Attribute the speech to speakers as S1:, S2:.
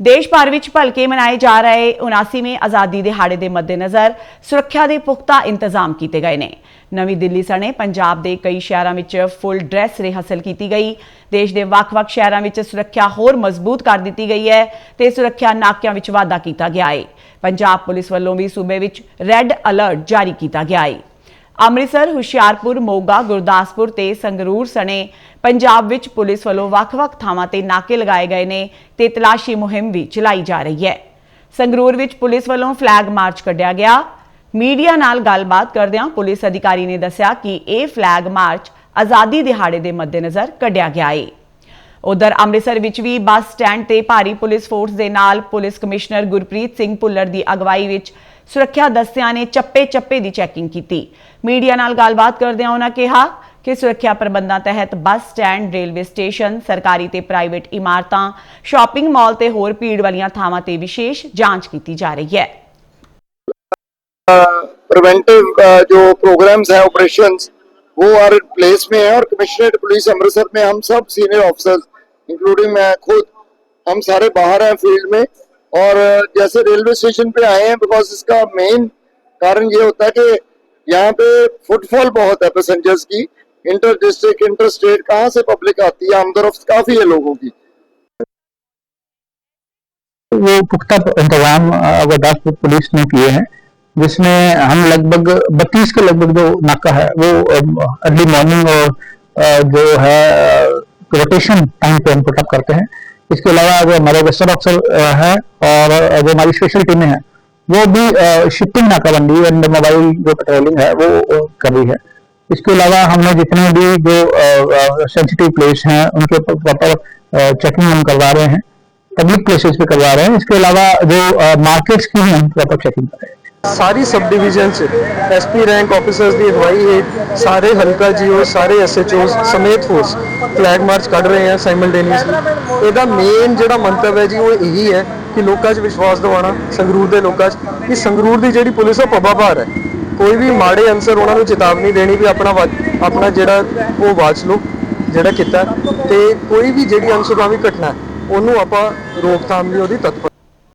S1: ਦੇਸ਼ ਭਰ ਵਿੱਚ ਭਲਕੇ ਮਨਾਏ ਜਾ ਰਹੇ 79ਵੇਂ ਆਜ਼ਾਦੀ ਦਿਹਾੜੇ ਦੇ ਮੱਦੇਨਜ਼ਰ ਸੁਰੱਖਿਆ ਦੇ ਪੁਖਤਾ ਇੰਤਜ਼ਾਮ ਕੀਤੇ ਗਏ ਨੇ। ਨਵੀਂ ਦਿੱਲੀ ਸਣੇ ਪੰਜਾਬ ਦੇ ਕਈ ਸ਼ਹਿਰਾਂ ਵਿੱਚ ਫੁੱਲ ਡਰੈਸ ਰਿਹਰਸਲ ਕੀਤੀ ਗਈ। ਦੇਸ਼ ਦੇ ਵੱਖ-ਵੱਖ ਸ਼ਹਿਰਾਂ ਵਿੱਚ ਸੁਰੱਖਿਆ ਹੋਰ ਮਜ਼ਬੂਤ ਕਰ ਦਿੱਤੀ ਗਈ ਹੈ ਤੇ ਸੁਰੱਖਿਆ ਨਾਕਿਆਂ ਵਿੱਚ ਵਾਧਾ ਕੀਤਾ ਗਿਆ ਹੈ ਪੰਜਾਬ ਪੁਲਿਸ ਵੱਲੋਂ ਵੀ ਸੂਬੇ ਵਿੱਚ ਰੈੱਡ ਅਲਰਟ ਜਾਰੀ ਕੀਤਾ ਗਿਆ ਹੈ ਅੰਮ੍ਰਿਤਸਰ, ਹੁਸ਼ਿਆਰਪੁਰ, ਮੋਗਾ, ਗੁਰਦਾਸਪੁਰ ਤੇ ਸੰਗਰੂਰ ਸਣੇ ਪੰਜਾਬ ਵਿੱਚ ਪੁਲਿਸ ਵੱਲੋਂ ਵੱਖ-ਵੱਖ ਥਾਵਾਂ ਤੇ ਨਾਕੇ ਲਗਾਏ ਗਏ ਨੇ ਤੇ ਤਲਾਸ਼ੀ ਮੁਹਿੰਮ ਵੀ ਚਲਾਈ ਜਾ ਰਹੀ ਹੈ। ਸੰਗਰੂਰ ਵਿੱਚ ਪੁਲਿਸ ਵੱਲੋਂ ਫਲੈਗ ਮਾਰਚ ਕੱਢਿਆ ਗਿਆ। ਮੀਡੀਆ ਨਾਲ ਗੱਲਬਾਤ ਕਰਦਿਆਂ ਪੁਲਿਸ ਅਧਿਕਾਰੀ ਨੇ ਦੱਸਿਆ ਕਿ ਇਹ ਫਲੈਗ ਮਾਰਚ ਆਜ਼ਾਦੀ ਦਿਹਾੜੇ ਦੇ ਮੱਦੇਨਜ਼ਰ ਕੱਢਿਆ ਗਿਆ ਹੈ ਉਧਰ ਅੰਮ੍ਰਿਤਸਰ ਵਿੱਚ ਵੀ ਬੱਸ ਸਟੈਂਡ ਤੇ ਭਾਰੀ ਪੁਲਿਸ ਫੋਰਸ ਦੇ ਨਾਲ ਪੁਲਿਸ ਕਮਿਸ਼ਨਰ ਗੁਰਪ੍ਰੀਤ ਸਿੰਘ ਭੁੱਲਰ ਦੀ ਅਗਵਾਈ ਵਿੱਚ ਸੁਰੱਖਿਆ ਦਸਤਿਆਂ ਨੇ ਚੱਪੇ-ਚੱਪੇ ਦੀ ਚੈਕਿੰਗ ਕੀਤੀ। ਮੀਡੀਆ ਨਾਲ ਗੱਲਬਾਤ ਕਰਦਿਆਂ ਉਹਨਾਂ ਕਿਹਾ ਕਿ ਸੁਰੱਖਿਆ ਪ੍ਰਬੰਧਾਂ ਤਹਿਤ ਬੱਸ ਸਟੈਂਡ, ਰੇਲਵੇ ਸਟੇਸ਼ਨ, ਸਰਕਾਰੀ ਤੇ ਪ੍ਰਾਈਵੇਟ ਇਮਾਰਤਾਂ, ਸ਼ਾਪਿੰਗ ਮਾਲ ਤੇ ਹੋਰ ਭੀੜ ਵਾਲੀਆਂ ਥਾਵਾਂ ਤੇ ਵਿਸ਼ੇਸ਼ ਜਾਂਚ ਕੀਤੀ ਜਾ ਰਹੀ ਹੈ।
S2: ਪ੍ਰੀਵੈਂਟਿਵ ਜੋ ਪ੍ਰੋਗਰਾਮਸ ਹੈ ਆਪਰੇਸ਼ਨਸ वो हर प्लेस में है और कमिश्नरेट पुलिस अमृतसर में हम सब सीनियर ऑफिसर्स इंक्लूडिंग मैं खुद हम सारे बाहर हैं फ़ील्ड में। और जैसे रेलवे स्टेशन पे आए हैं बिकॉज़ इसका मेन कारण ये होता है कि यहाँ पे फुटफॉल बहुत है पैसेंजर्स की। इंटर डिस्ट्रिक्ट इंटर स्टेट कहाँ से पब्लिक आती है? आमदरफ्त काफ़ी है लोगों की।
S3: वो पुख्ता इंतज़ाम अ, गुरदासपुर पुलिस ने किए हैं जिसमें हम लगभग 32 के लगभग जो नाका है, वो अर्ली मॉर्निंग और जो है रोटेशन टाइम पे हम पुटअप करते हैं। इसके अलावा जो हमारे वेस्टर्न अफसर है और जो हमारी स्पेशल टीमें हैं, वो भी शिपिंग नाकाबंदी एंड मोबाइल जो पेट्रोलिंग है, वो कर रही है। इसके अलावा हमने जितने भी जो सेंसिटिव प्लेस हैं, उनके प्रॉपर चेकिंग हम करवा रहे हैं पब्लिक प्लेसेस पे करवा रहे हैं। इसके अलावा जो मार्केट्स की भी हम प्रॉपर चेकिंग कर रहे हैं।
S4: ਸਾਰੀ ਸਬ ਡਿਵੀਜ਼ਨ ਚ ਐਸਪੀ ਰੈਂਕ ਆਫੀਸਰਸ ਦੀ ਅਗਵਾਈ ਹੇਠ ਸਾਰੇ ਹਲਕਾ ਜੀਓ, ਸਾਰੇ ਐਸਐਚਓਸ ਸਮੇਤ ਫੋਰਸ ਫਲੈਗ ਮਾਰਚ ਕੱਢ ਰਹੇ ਆ ਸਾਈਮਲਟੇਨੀਅਸਲੀ ਇਹਦਾ ਮੇਨ ਜਿਹੜਾ ਮੰਤਵ ਹੈ ਜੀ, ਉਹ ਇਹੀ ਹੈ ਕਿ ਲੋਕਾਂ 'ਚ ਵਿਸ਼ਵਾਸ ਦਿਵਾਉਣਾ, ਸੰਗਰੂਰ ਦੇ ਲੋਕਾਂ 'ਚ, ਕਿ ਸੰਗਰੂਰ ਦੀ ਜਿਹੜੀ ਪੁਲਿਸ ਉਹ ਪੱਬਾਭਾਰ ਹੈ। ਕੋਈ ਵੀ ਮਾੜੇ ਅਨਸਰ ਉਹਨਾਂ ਨੂੰ ਚੇਤਾਵਨੀ ਦੇਣੀ ਵੀ ਆਪਣਾ ਵਾ- ਆਪਣਾ ਜਿਹੜਾ ਉਹ ਵਾਚ ਲਓ, ਜਿਹੜਾ ਕੀਤਾ। ਤੇ ਕੋਈ ਵੀ ਜਿਹੜੀ ਅਨਸੁਖਾਵੀ ਘਟਨਾ ਉਹਨੂੰ ਆਪਾਂ ਰੋਕਥਾਮ ਲਈ ਉਹਦੀ ਤਤਪਰ